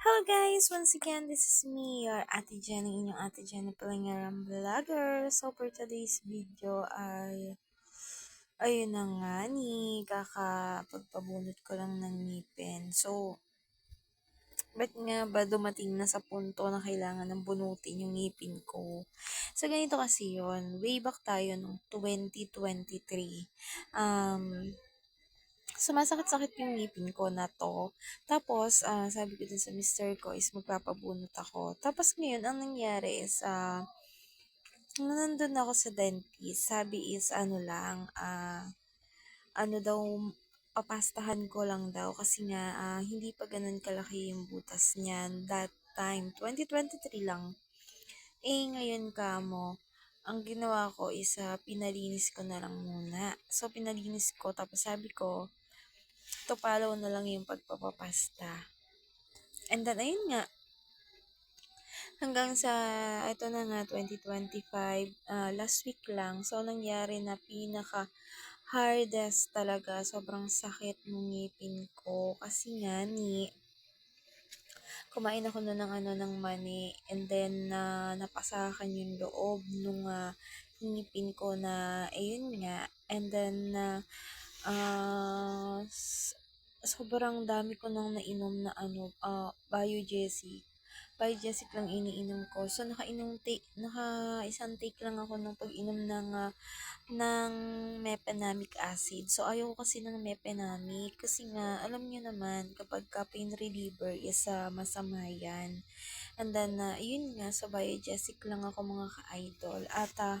Hello guys! Once again, this is me, your Ate Jen, ang inyong Ate Jen na Palangaram Vlogger. So for today's video ay, ayun na nga ni, kakapagpabunot ko lang ng ngipin. So, ba't nga ba dumating na sa punto na kailangan ng bunutin yung ngipin ko? So, ganito kasi yon Way back tayo noong 2023. Um, sumasakit-sakit yung ngipin ko na to. Tapos, ah, sabi ko din sa mister ko is magpapabunot ako. Tapos ngayon, ang nangyari is, nung nandun ako sa dentist, sabi is ano lang, ah, ano daw, papastahan ko lang daw kasi nga ah, hindi pa ganun kalaki yung butas niyan that time, 2023 lang. Eh, ngayon ka mo, ang ginawa ko is ah, pinalinis ko na lang muna. So, pinalinis ko, tapos sabi ko, to follow na lang yung pagpapapasta. And then, ayun nga, hanggang sa, ito na nga, 2025, ah, last week lang, so nangyari na pinaka hardest talaga, sobrang sakit ng ngipin ko, kasi nga ni, kumain ako na ng ano ng mani and then na napasakan yung loob nung ah, ngipin ko na ayun nga. And then na ah, sobrang dami ko nang nainom na ano ah, Biogesic Biogesic lang iniinom ko so nakainom take naka isang take lang ako ng pag-inom ng ah, ng mefenamic acid. So, ayaw ko kasi ng mefenamic kasi nga, alam niyo naman, kapag ka pain reliever is ah, masama yan. And then, uh, yun nga, sa biogesic lang ako mga ka-idol. At ah,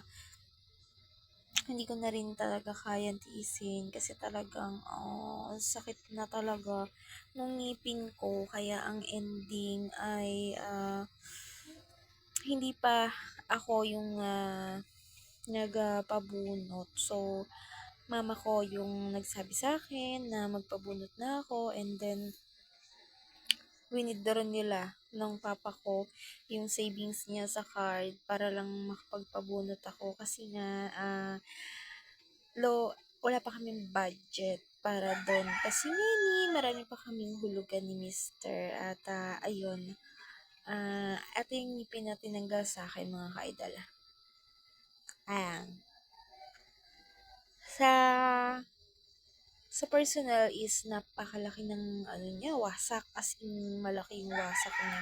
hindi ko na rin talaga kayang tiisin kasi talagang oh, sakit na talaga nung ngipin ko. Kaya ang ending ay ah, hindi pa ako yung ah, nagpabunot. So, mama ko yung nagsabi sa akin na magpabunot na ako and then winidraw nila ng papa ko yung savings niya sa card para lang makapagpabunot ako. Kasi nga ah, low, wala pa kaming budget para doon. Kasi nga ni marami pa kaming hulugan ni mister. At ah, ayun. Ah ito yung ngipin na tinanggal sa akin mga kaidol ayan sa sa personal is napakalaki ng ano niya, wasak as in malaki yung wasak niya.